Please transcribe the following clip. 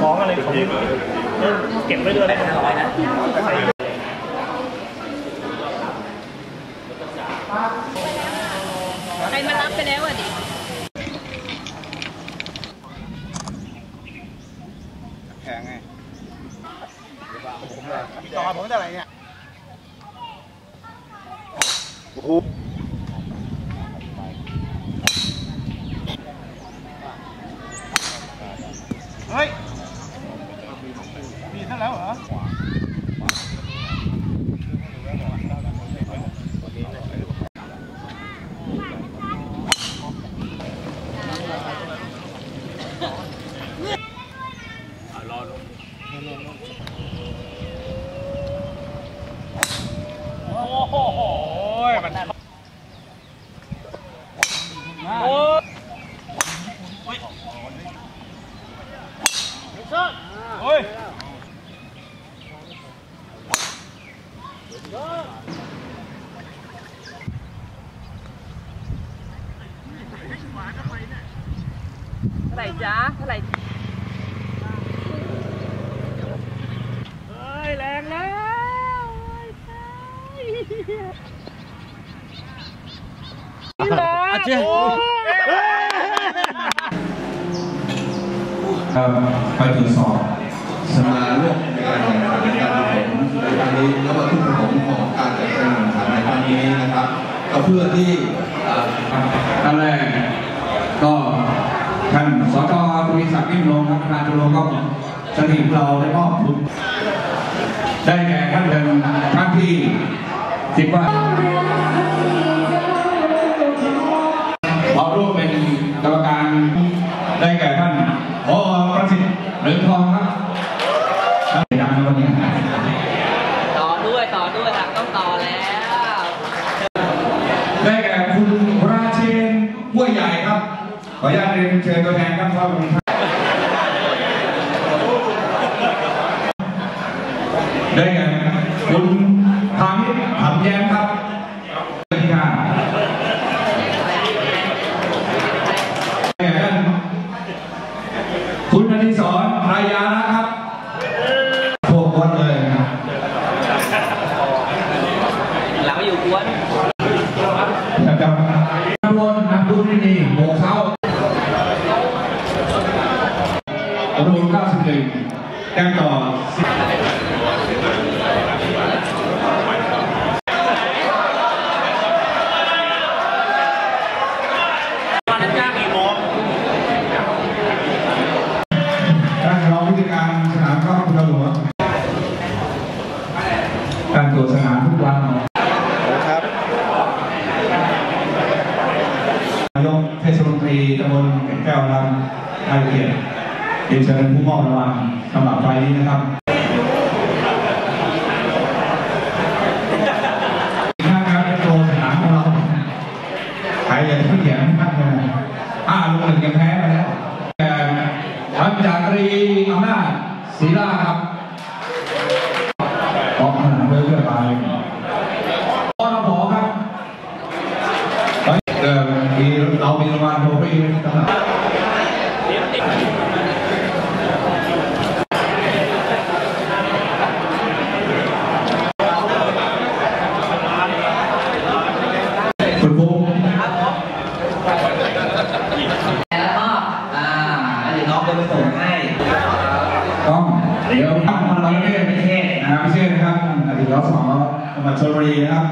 ของอะไรของเก็บไว้ด้วยนะร้อยนะใครมารับไปแล้วอะดิแข็งไงต่อผมเท่าไหร่เนี่ยโอ้โหเฮ้ย มีท่านแล้วเหรอ เฮ้ย เท่าไหร่จ๊ะเท่าไหร่ เฮ้ย แรงแล้วอาเจ้ครับไปตรวจสอบสมาร่วมในการแข่งขันการ อที่เอ่ออันแรกก็ท่านสจทวีศักดิ์นิ่มลงครับประธานชมรมก็สถิตเราได้มอบทุนได้แก่ท่านหนึ่งท่านที่คิดว่าขอร่วมเป็นกรรมการได้แก่ท่านพอประสิทธิ์หลือทองครับดังในวันนี้ ต่อด้วยต่อด้วยอะต้องต่อแล้ว ได้แก่คุณราเชนห้วยใหญ่ครับ ข ออนุญาตเรียนเชิญตัวแทนครับเข้าลงท่านได้ไงคุณพามิตรผำแย้มครับที่ห้าได้แก่ท่านคุณอดิศรภรรยานะครับพวกคนเลยนะครับ หลังอยู่กวน นะครับนำวนนำดูนี่นี่โบกเขา อนุน91แจ้งต่อมาแล้วจ้ากี่โมงท่านรองผู้จัดการสนามข้าวพุทธหลวงการตรวจสนามทุกวันครับนายกเทศมนตรีตำบลแก่นแก้วลำรายละเอียด เรียนเชิญผู้มอบรางวัลสำหรับไฟล์นี้นะครับท่านครับเป็นโปรสนามของเราใครอยากขึ้นเหยียงท่านเลยห้าลูกหนึ่งยังแพ้ไปแล้วแต่พันจารีอำนาจศรีลาครับออกสนามเรื่อยๆไปนพครับ เอ่อมีเรามีรางวัลโทฟี่สำหรับคุณภูมิ แล้วก็อ่าเดี๋ยวน้องจะไปส่งให้ ต้องเดี๋ยวท่านมันประเทศประเทศนะครับไม่เชื่อนะครับอดีตสสจังหวัดชลบุรีนะครับ